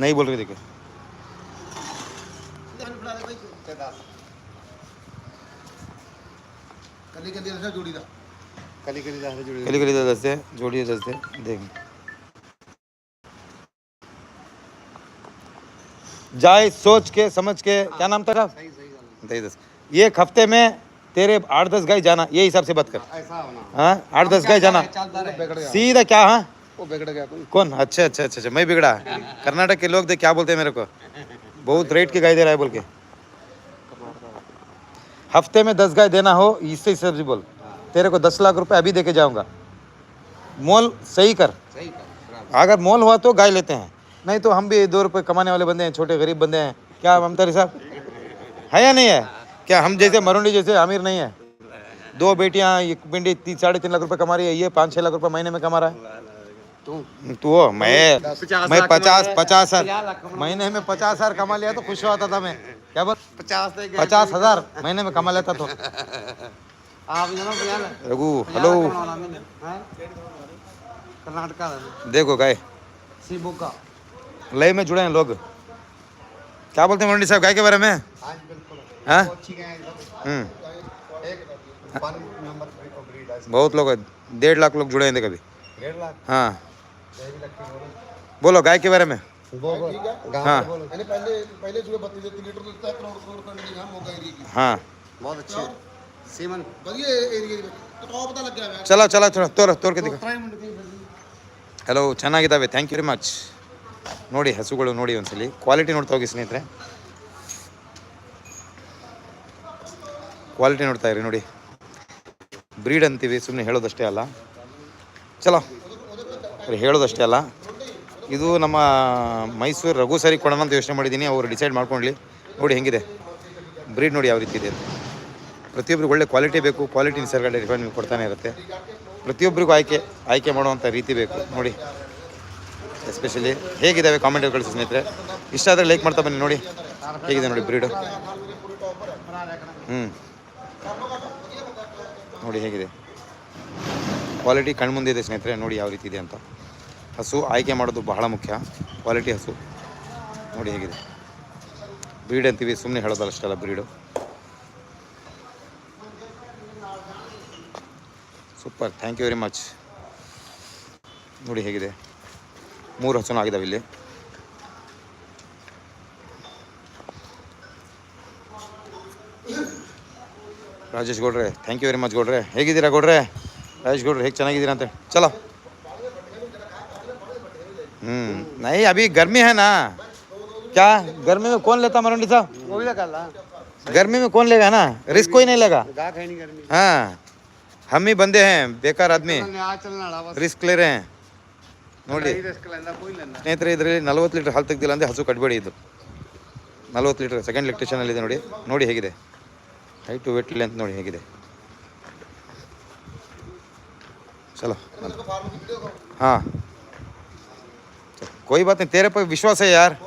नहीं बोल रहे देखो कली कली दस जोड़ी कली कली जोड़ी कली कली दे जोड़ी दस दे देख। जाए सोच के समझ के क्या नाम था सही दस। ये एक हफ़्ते में तेरे आठ दस गाय जाना ये हिसाब से बात कर। हाँ, आठ दस गाय जाना। सीधा क्या हाँ? वो बिगड़ गया कोई। कौन? अच्छा अच्छा अच्छा अच्छा मैं बिगड़ा। कर्नाटक के लोग देख क्या बोलते हैं मेरे को? बहुत रेट की गाय दे रहा है बोल के। हफ़्ते में दस गाय देना हो इससे सब्ज़ी बोल। तेरे को दस लाख रुपए अभी दे के जाऊँगा। मोल सही कर। सही कर अगर मोल हुआ तो गाय लेते हैं। नहीं तो हम भी दो रुपए कमाने वाले बंदे हैं छोटे गरीब बंदे हैं। क्या ममतारी साहब है या नहीं है? क्या हम जैसे मरुंडी जैसे अमीर नहीं है? दो बेटियाँ एक पिंडी तीन साढ़े तीन लाख रुपए कमा रही है ये पाँच छः लाख रुपए महीने में कमा रहा है। तू तू मैं मैं पचास पचास हज़ार। महीने में पचास हज़ार कमा लिया तो खुश होता था मैं। क्या बोल पचास पचास हज़ार महीने में कमा लेता तो। आप जना बयान रघु हेलो। कर्नाटका देखो गाय। लय में जुड़े हैं लोग। क्या बोलते हैं मंडी साहब गाय के बारे में? हाँ बिल्कुल। हाँ? अच्छी हम्म। एक वन नंबर थ्री को ब्रीड है। बहुत लोग डेढ़ लाख लोग जुड़े हैं कभी। हाँ। बोलो गाय के बारे में। हाँ। पहले जो हाँ। बहुत अच्छी सीमन। चलो चलो थोड़ा तोर तोर के दिखा ಹಲೋ ಚೆನ್ನಾಗಿದ್ದಾವೆ ಥ್ಯಾಂಕ್ ಯು ವೆರಿ ಮಚ್ ನೋಡಿ ಹಸುಗಳು ನೋಡಿ ಒಂದ್ಸಲಿ. ಕ್ವಾಲಿಟಿ ನೋಡ್ತಾ ಹೋಗಿ ಸ್ನೇಹಿತರೆ. ಕ್ವಾಲಿಟಿ ನೋಡ್ತಾ ಇರಿ ನೋಡಿ. ಬ್ರೀಡ್ ಅಂತೀವಿ ಸುಮ್ಮನೆ ಹೇಳೋದಷ್ಟೇ ಅಲ್ಲ. ಚಲೋ. ಬರೀ ಹೇಳೋದಷ್ಟೇ ಅಲ್ಲ. ಇದು ನಮ್ಮ ಮೈಸೂರು ರಘು ಸರಿ ಕೊಡೋಣ ಅಂತ ಯೋಚನೆ ಮಾಡಿದ್ದೀನಿ. ಅವರು ಡಿಸೈಡ್ ಮಾಡ್ಕೊಳ್ಳಿ ನೋಡಿ ಹೆಂಗಿದೆ. ಬ್ರೀಡ್ ನೋಡಿ ಯಾವ ರೀತಿ ಇದೆ ಪ್ರತಿಯೊಬ್ಬರಿಗೂ ಒಳ್ಳೆ ಕ್ವಾಲಿಟಿ ಬೇಕು. ಕ್ವಾಲಿಟಿ ನಿಸರ್ಗ ರಿಫೈನ್ ಫಾರ್ಮ್ ನಿಮ್ಗೆ ಕೊಡ್ತಾನೆ ಇರುತ್ತೆ. ಪ್ರತಿಯೊಬ್ಬರಿಗೂ ಆಯ್ಕೆ ಆಯ್ಕೆ ಮಾಡುವಂಥ ರೀತಿ ಬೇಕು. ನೋಡಿ. ಎಸ್ಪೆಷಲಿ ಹೇಗಿದ್ದಾವೆ ಕಾಮೆಂಟ್ ಕಳಿಸಿ ಸ್ನೇಹಿತರೆ. ಇಷ್ಟ ಆದರೆ ಲೈಕ್ ಮಾಡ್ತಾ ಬನ್ನಿ. ನೋಡಿ. ಹೇಗಿದೆ ನೋಡಿ ಬ್ರೀಡು ಹ್ಞೂ ನೋಡಿ ಹೇಗಿದೆ. ಕ್ವಾಲಿಟಿ ಕಣ್ಮುಂದಿದೆ ಸ್ನೇಹಿತರೆ. ನೋಡಿ ಯಾವ ರೀತಿ ಇದೆ ಅಂತ. ಹಸು ಆಯ್ಕೆ ಮಾಡೋದು ಬಹಳ ಮುಖ್ಯ. ಕ್ವಾಲಿಟಿ ಹಸು. ನೋಡಿ ಹೇಗಿದೆ. ಬ್ರೀಡ್ ಅಂತೀವಿ ಸುಮ್ಮನೆ ಹೇಳೋದಲ್ಲ ಅಷ್ಟೆಲ್ಲ breed super thank you very much ನೋಡಿ ಹೇಗಿದೆ. ಮೂರು ಹಸುನ ಆಗಿದ್ದಾವೆ ಇಲ್ಲಿ. ರಾಜೇಶ್ ಗೌಡ್ರೆ ಥ್ಯಾಂಕ್ ಯು ವೆರಿ ಮಚ್ ಗೌಡ್ರೆ. ಹೇಗಿದ್ದೀರಾ ಗೌಡ್ರೆ? ರಾಜೇಶ್ ಗೌಡ್ರೆ, ಹೇಗೆ ಚೆನ್ನಾಗಿದ್ದೀರಾ ಅಂತ ಚಲೋ. हम्म नहीं अभी गर्मी है ना क्या गर्मी में कौन लेता मरंडी साहब वो भी लगा ला गर्मी में कौन लेगा ना रिस्क कोई नहीं लेगा गा कहीं नहीं करनी हाँ हम ही बंदे हैं बेकार आदमी आज चलना रहा बस ರಿಸ್ಕ್ ले रहे हैं ನೋಡಿ नहीं रिस्क लेना कोई लेना ಸ್ನೇಹಿತರೆ ಇದರಲ್ಲಿ ನಲವತ್ತು ಲೀಟರ್ ಹಾಲು ತೆಗ್ದಿಲ್ಲ ಅಂದರೆ ಹಸು ಕಟ್ಬೇಡಿ ಇದು ನಲ್ವತ್ತು ಲೀಟರ್ ಸೆಕೆಂಡ್ ಲೆಕ್ಟೇಷನಲ್ಲಿದೆ ನೋಡಿ ನೋಡಿ ಹೇಗಿದೆ ಹೈಟು ವೆಟ್ ಲೆಂತ್ ನೋಡಿ ಹೇಗಿದೆ ಚಲೋ हाँ चल, कोई बात नहीं तेरे पर विश्वास है यार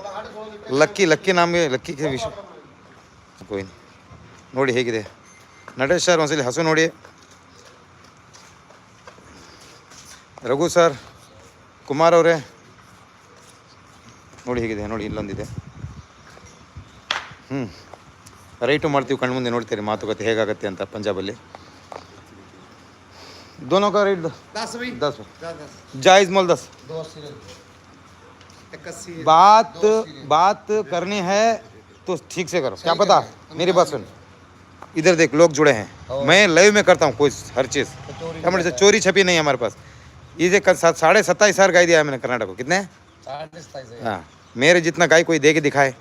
लक्की लक्की नाम है लक्की के विश्वास कोई नहीं ನೋಡಿ ಹೇಗಿದೆ ನಟೇಶ್ ಸರ್ ಒಂದ್ಸಲಿ ಹಸು ನೋಡಿ ರಘು ಸರ್ ಕುಮಾರ್ ಅವರೇ ನೋಡಿ ಹೇಗಿದೆ ನೋಡಿ ಇಲ್ಲೊಂದಿದೆ ಹ್ಞೂ ರೈಟು ಮಾಡ್ತೀವಿ ಕಣ್ಣು ಮುಂದೆ ನೋಡ್ತೀರಿ ಮಾತುಕತೆ ಹೇಗಾಗತ್ತೆ ಅಂತ ಪಂಜಾಬಲ್ಲಿ दोनों का रेट दस भाई दस दस दस जायज़ मोल दस 280 ਦੇ इक्यासी बात बात करनी है तो ठीक से करो। क्या पता? मेरी बात सुन। इधर देख लोग जुड़े हैं। मैं लाइव में करता हूँ कोई हर चीज़। से चोरी छपी नहीं है हमारे पास। ये साढ़े सत्ताईस हज़ार गाय दिया है मैंने कर्नाटक को। कितने? है हाँ। मेरे जितना गाय कोई दे के दिखाए।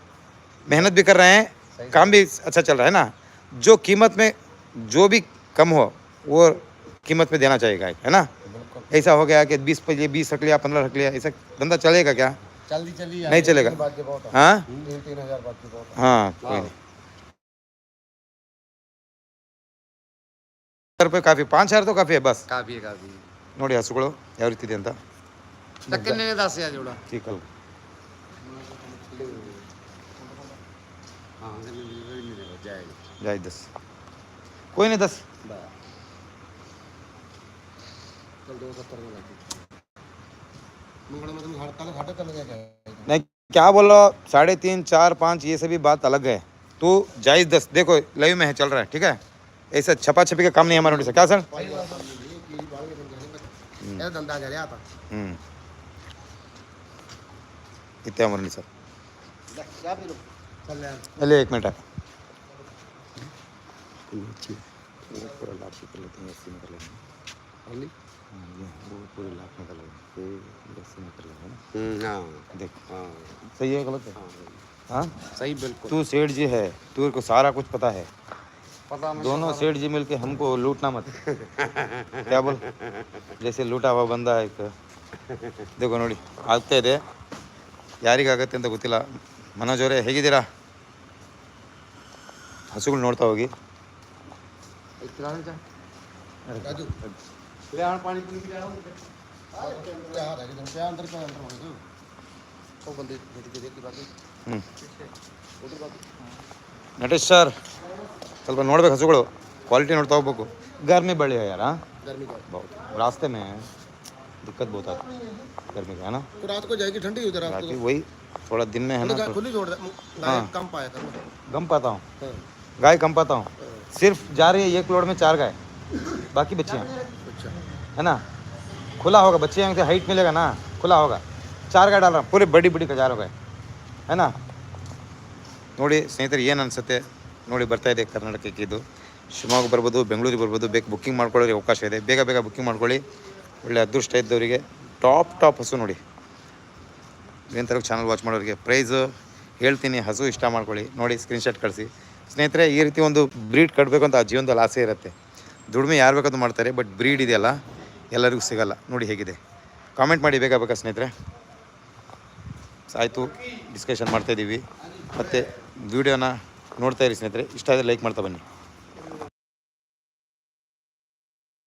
मेहनत भी कर रहे हैं। काम भी अच्छा चल रहा है ना। जो कीमत में जो भी कम हो वो कीमत में देना चाहिए गाय है ना? ऐसा हो गया कि बीस पे बीस रख लिया पंद्रह रख लिया ऐसा धंधा चलेगा क्या? जल्दी चलिए नहीं चलेगा हाँ तीन हज़ार बात हाँ कोई नहीं ರೂಪಾಯಿ ಕಾಫಿ ಪಾಂಚ್ ಸಾವಿರ ರೂಪಾಯಿ ಕಾಫಿ ಬಸ್ ಕಾಫಿ ಕಾಫಿ ನೋಡಿ ಹಸುಗಳು ಯಾವ ರೀತಿ ಇದೆ ಅಂತ ಚಕ್ಕನ್ನೇ ದಾಸಿ ಆಜೋಡ ಚೀಕಲ್ ಜಾಯ್ ದಸ್ ಕೋಯ್ನೆ ದಸ್ नहीं, क्या बोलो? साढ़े तीन, चार, पाँच, ये सभी बात अलग है। तू जायज़ दस, देखो, लाइव में है, चल रहा है, ठीक है? ऐसा छपा छपी का काम नहीं हमारे से क्या सर? हम्म। कितने मुरली सर? चलिए, एक मिनट कर लेते हैं अस्सी में कर लेंगे ओनली हाँ, ये वो पूरे लाख में कर लेंगे ये अस्सी में कर लेंगे ना हम्म हाँ देख हाँ सही है गलत है हाँ सही बिल्कुल तू सेठ जी है तू को सारा कुछ पता है पता मैं दोनों सेठ जी मिलके हमको लूटना मत क्या बोल जैसे लूटा हुआ बंदा है एक देखो ನೋಡಿ ಆಗ್ತಾ ಇದೆ ಯಾರಿಗಾಗತ್ತೆ ಅಂತ ಗೊತ್ತಿಲ್ಲ ಮನೋಜ್ ಅವರೇ ಹೇಗಿದ್ದೀರಾ ಹಸುಗಳು ನೋಡ್ತಾ ಹೋಗಿ इतना नहीं जा ਰਾਜੂ ले आन पानी पीने के लिए आओ ਪਿਆ ਰਹਿ ਗਿਆ ਪਿਆ ਅੰਦਰ ਪਿਆ ਅੰਦਰ ਹੋਣੇ ਤੂੰ ਉਹ ਬੰਦੇ ਜਿਹੜੀ ਦੇ ਦੀ ਬਾਕੀ ಹ್ಞೂ ਉਧਰ ਬਾਕੀ ನಟೇಶ್ ಸರ್ ಸ್ವಲ್ಪ ನೋಡ್ಬೇಕು ಹಸುಗಳು ಕ್ವಾಲಿಟಿ ನೋಡ್ತಾ ಹೋಗ್ಬೇಕು गर्मी बढ़ी है यार हाँ गर्मी का बहुत रास्ते में दिक्कत बहुत आती है गर्मी का है ना तो रात को जाएगी ठंडी उधर रात बाकी को वही थोड़ा दिन में है ना खुली तो खुली छोड़ दे हाँ। गाय कम पाया कर गम पाता हूँ हाँ गाय कम पाता हूँ सिर्फ जा रही है एक लोड में चार गाय बाकी बच्चियाँ अच्छा है ना खुला होगा बच्चे यहाँ से हाइट मिलेगा ना खुला होगा चार गाय डाल रहा हूँ पूरे बड़ी बड़ी कजारों गाय है ना ನೋಡಿ ಸ್ನೇಹಿತರೆ ಏನು ಅನಿಸುತ್ತೆ ನೋಡಿ ಬರ್ತಾ ಇದೆ ಕರ್ನಾಟಕಕ್ಕೆ ಇದು ಶಿವಮೊಗ್ಗ ಬರ್ಬೋದು ಬೆಂಗಳೂರಿಗೆ ಬರ್ಬೋದು ಬೇಕು ಬುಕ್ಕಿಂಗ್ ಮಾಡ್ಕೊಳ್ಳೋರಿಗೆ ಅವಕಾಶ ಇದೆ ಬೇಗ ಬೇಗ ಬುಕ್ಕಿಂಗ್ ಮಾಡ್ಕೊಳ್ಳಿ ಒಳ್ಳೆ ಅದೃಷ್ಟ ಇದ್ದವರಿಗೆ ಟಾಪ್ ಟಾಪ್ ಹಸು ನೋಡಿ ನಿರಂತರ ಚಾನಲ್ ವಾಚ್ ಮಾಡೋರಿಗೆ ಪ್ರೈಸು ಹೇಳ್ತೀನಿ ಹಸು ಇಷ್ಟ ಮಾಡ್ಕೊಳ್ಳಿ ನೋಡಿ ಸ್ಕ್ರೀನ್ಶಾಟ್ ಕಳಿಸಿ ಸ್ನೇಹಿತರೆ ಈ ರೀತಿ ಒಂದು ಬ್ರೀಡ್ ಕಟ್ಟಬೇಕು ಅಂತ ಆ ಜೀವನದಲ್ಲಿ ಆಸೆ ಇರುತ್ತೆ ದುಡಿಮೆ ಯಾರು ಬೇಕಾದ್ರೂ ಮಾಡ್ತಾರೆ ಬಟ್ ಬ್ರೀಡ್ ಇದೆಯಲ್ಲ ಎಲ್ಲರಿಗೂ ಸಿಗಲ್ಲ. ನೋಡಿ ಹೇಗಿದೆ. ಕಾಮೆಂಟ್ ಮಾಡಿ ಬೇಗ ಬೇಕಾ ಸ್ನೇಹಿತರೆ. ಆಯಿತು ಡಿಸ್ಕಷನ್ ಮಾಡ್ತಾಯಿದ್ದೀವಿ ಮತ್ತು ವಿಡಿಯೋನ ನೋಡ್ತಾ ಇರಿ ಸ್ನೇಹಿತರೆ. ಇಷ್ಟ ಆದರೆ ಲೈಕ್ ಮಾಡ್ತಾ ಬನ್ನಿ.